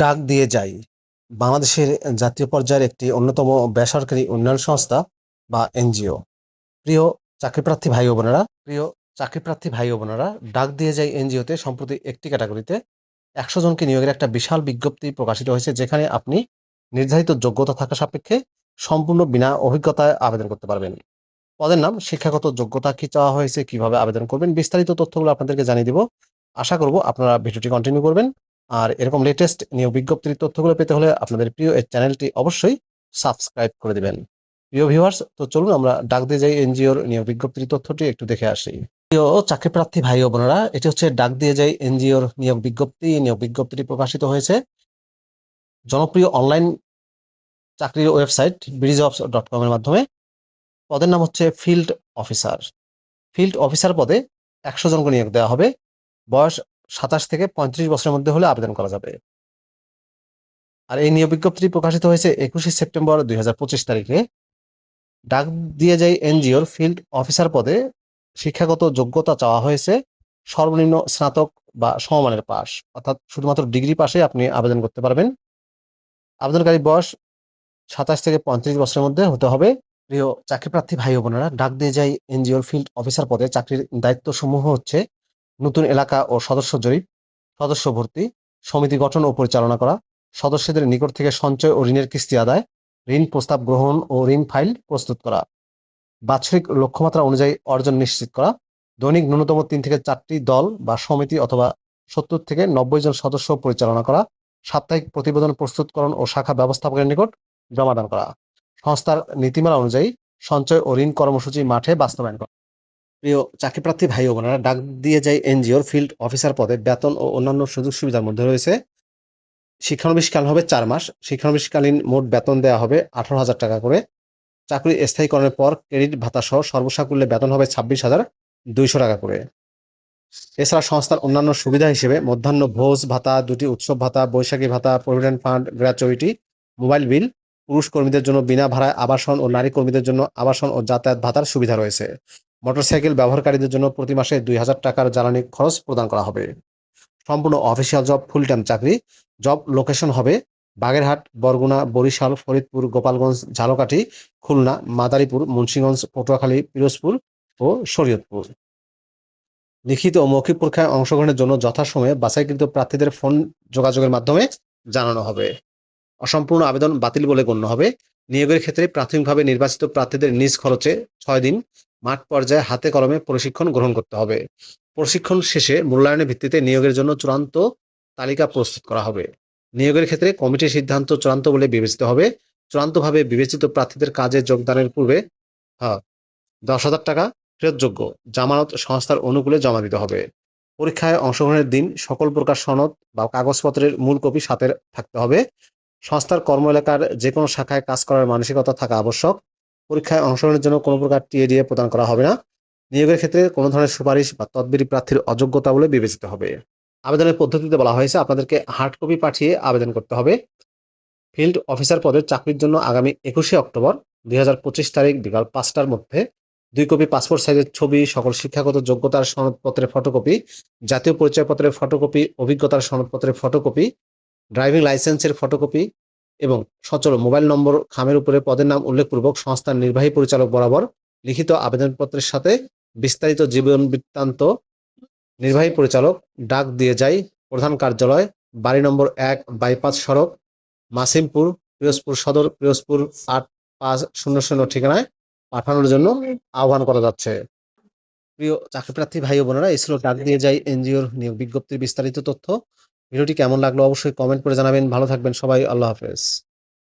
ডাক দিয়ে যাই বাংলাদেশের জাতীয় পর্যায়ের একটি অন্যতম বেসরকারি উন্নয়ন সংস্থা বা এনজিও। প্রিয় চাকরিপ্রার্থী ভাই বোনেরা, প্রিয় চাকরিপ্রার্থী ভাই বোনেরা, ডাক দিয়ে যাই এনজিওতে সম্প্রতি একটি ক্যাটাগরিতে। একশো জনকে নিয়োগের একটা বিশাল বিজ্ঞপ্তি প্রকাশিত হয়েছে, যেখানে আপনি নির্ধারিত যোগ্যতা থাকা সাপেক্ষে সম্পূর্ণ বিনা অভিজ্ঞতায় আবেদন করতে পারবেন। পদের নাম, শিক্ষাগত যোগ্যতা কি চাওয়া হয়েছে, কীভাবে আবেদন করবেন, বিস্তারিত তথ্যগুলো আপনাদেরকে জানিয়ে দিব। আশা করব আপনারা ভিডিওটি কন্টিনিউ করবেন। আর এরকম লেটেস্ট নিয়োগ বিজ্ঞপ্তির তথ্যগুলো পেতে হলে আপনাদের প্রিয় এই চ্যানেলটি অবশ্যই সাবস্ক্রাইব করে দিবেন। প্রিয় ভিউয়ার্স তো চলুন আমরা ডাক দিয়ে যাই এনজিওর নিয়োগ বিজ্ঞপ্তির তথ্যটি একটু দেখে আসি। প্রিয় চাকরি প্রার্থী ভাই ও বোনেরা, এটি হচ্ছে ডাক দিয়ে যাই এনজিওর নিয়োগ বিজ্ঞপ্তি। নিয়োগ বিজ্ঞপ্তিটি প্রকাশিত হয়েছে জনপ্রিয় অনলাইন চাকরির ওয়েবসাইট ব্রিজঅফস ডট কম এর মাধ্যমে। পদের নাম হচ্ছে ফিল্ড অফিসার ফিল্ড অফিসার পদে একশো জনকে নিয়োগ দেওয়া হবে। বয়স সাতাশ থেকে পঁয়ত্রিশ বছরের মধ্যে হলে আবেদন করা যাবে। আর এই নিয়োগ বিজ্ঞপ্তিটি প্রকাশিত হয়েছে একুশে সেপ্টেম্বর দুই তারিখে। ডাক দিয়ে যাই এনজিওর ফিল্ড অফিসার পদে। শিক্ষাগত যোগ্যতা চাওয়া হয়েছে। সর্বনিম্ন স্নাতক বা সমমানের পাস অর্থাৎ শুধুমাত্র ডিগ্রি পাশে আপনি আবেদন করতে পারবেন। আবেদনকারী বয়স সাতাশ থেকে পঁয়ত্রিশ বছরের মধ্যে হতে হবে। প্রিয় চাকরিপ্রার্থী ভাই বোনেরা, ডাক দিয়ে যাই এনজিওর ফিল্ড অফিসার পদে। চাকরির দায়িত্ব সমূহ হচ্ছে নতুন এলাকা ও সদস্য জরিপ, সদস্য ভর্তি, সমিতি গঠন ও পরিচালনা করা, সদস্যদের নিকট থেকে সঞ্চয় ও ঋণের কিস্তি আদায়, ঋণ প্রস্তাব গ্রহণ ও ঋণ ফাইল প্রস্তুত করা, বাৎসরিক লক্ষ্যমাত্রা অনুযায়ী অর্জন নিশ্চিত করা, দৈনিক ন্যূনতম তিন থেকে চারটি দল বা সমিতি অথবা সত্তর থেকে নব্বই জন সদস্য পরিচালনা করা, সাপ্তাহিক প্রতিবেদন প্রস্তুতকরণ ও শাখা ব্যবস্থাপকের নিকট জমাদান করা, সংস্থার নীতিমালা অনুযায়ী সঞ্চয় ও ঋণ কর্মসূচি মাঠে বাস্তবায়ন করা। প্রিয় চাকরিপ্রার্থী ভাই বোনেরা, ডাক দিয়ে যায় এনজিওর ফিল্ড অফিসার পদে। বেতন ও অন্যান্য সুযোগ সুবিধার মধ্যে রয়েছে। শিক্ষানবিশকাল হবে চার মাস। শিক্ষানবিশকালীন মোট বেতন দেওয়া হবে আঠারো হাজার টাকা করে। চাকরি স্থায়ীকরণের পর ক্রেডিট ভাতা সহ সর্বসাকুল্যে বেতন হবে ছাব্বিশ হাজার দুইশো টাকা করে। এছাড়া সংস্থার অন্যান্য সুবিধা হিসেবে মধ্যাহ্ন ভোজ ভাতা, দুটি উৎসব ভাতা, বৈশাখী ভাতা, provident fund, gratuity, mobile bill, পুরুষ কর্মীদের জন্য বিনা ভাড়ায় আবাসন ও নারী কর্মীদের জন্য আবাসন ও যাতায়াত ভাতার সুবিধা রয়েছে। মোটরসাইকেল ব্যবহারকারীদের জন্য প্রতি মাসে দুই হাজার টাকার জ্বালানি খরচ প্রদান করা হবে। সম্পূর্ণ অফিসিয়াল জব ফুল টাইম চাকরি। জব লোকেশন হবে বাগেরহাট, বরগুনা, বরিশাল, ফরিদপুর, গোপালগঞ্জ, ঝালকাঠি, খুলনা, মাদারীপুর, মুন্সিগঞ্জ, পটুয়াখালী, পিরোজপুর ও শরীয়তপুর। লিখিত ও মৌখিক পরীক্ষায় অংশগ্রহণের জন্য যথাসময়ে বাছাইকৃত প্রার্থীদের ফোন যোগাযোগের মাধ্যমে জানানো হবে। অসম্পূর্ণ আবেদন বাতিল বলে গণ্য হবে। নিয়োগের ক্ষেত্রে প্রাথমিকভাবে নির্বাচিত প্রার্থীদের নিজ খরচে ছয় দিন মাঠ পর্যায়ে হাতে কলমে প্রশিক্ষণ গ্রহণ করতে হবে। প্রশিক্ষণ শেষে মূল্যায়নের ভিত্তিতে নিয়োগের জন্য চূড়ান্ত তালিকা প্রস্তুত করা হবে। নিয়োগের ক্ষেত্রে কমিটির সিদ্ধান্ত চূড়ান্ত বলে বিবেচিত হবে। চূড়ান্তভাবে বিবেচিত প্রার্থীদের কাজে যোগদানের পূর্বে দশ হাজার টাকা ফেরতযোগ্য জামানত সংস্থার অনুকূলে জমা দিতে হবে। পরীক্ষায় অংশগ্রহণের দিন সকল প্রকার সনদ বা কাগজপত্রের মূল কপি সাথে থাকতে হবে। সংস্থার কর্ম এলাকার যে কোনো শাখায় কাজ করার মানসিকতা থাকা আবশ্যক। পরীক্ষায় অংশগ্রহণের জন্য কোনো প্রকার টিএডিএ প্রদান করা হবে না। নিয়োগের ক্ষেত্রে কোনো ধরনের সুপারিশ বা তদবিরি প্রার্থীর অযোগ্যতা বলে বিবেচিত হবে। আবেদনের পদ্ধতিতে বলা হয়েছে, আপনাদেরকে হার্ড কপি পাঠিয়ে আবেদন করতে হবে। ফিল্ড অফিসার পদের চাকরির জন্য আগামী একুশে অক্টোবর দুই হাজার পঁচিশ তারিখ বিকাল পাঁচটার মধ্যে দুই কপি পাসপোর্ট সাইজের ছবি সকল শিক্ষাগত যোগ্যতার সনদপত্রের ফটোকপি, জাতীয় পরিচয়পত্রের ফটোকপি, অভিজ্ঞতার সনদপত্রের ফটোকপি, ড্রাইভিং লাইসেন্সের ফটোকপি এবং সচল মোবাইল নম্বর খামের উপরে পদের নাম উল্লেখপূর্বক সংস্থার নির্বাহী পরিচালক বরাবর লিখিত আবেদনপত্রের সাথে বিস্তারিত জীবন বৃত্তান্ত নির্বাহী পরিচালক ডাক দিয়ে যায় প্রধান কার্যালয়, বাড়ি নম্বর এক, বাইপাস সড়ক, মাসিমপুর, পিরোজপুর সদর, পিরোজপুর আট পাঁচ শূন্য শূন্য ঠিকানায় পাঠানোর জন্য আহ্বান করা যাচ্ছে। প্রিয় চাকরিপ্রার্থী ভাই বোনেরা, এই ছিল ডাক দিয়ে যাই এনজিওর নিয়োগ বিজ্ঞপ্তির বিস্তারিত তথ্য। ভিডিওটি কেমন লাগল অবশ্যই কমেন্ট করে জানাবেন। ভালো থাকবেন সবাই আল্লাহ হাফেজ।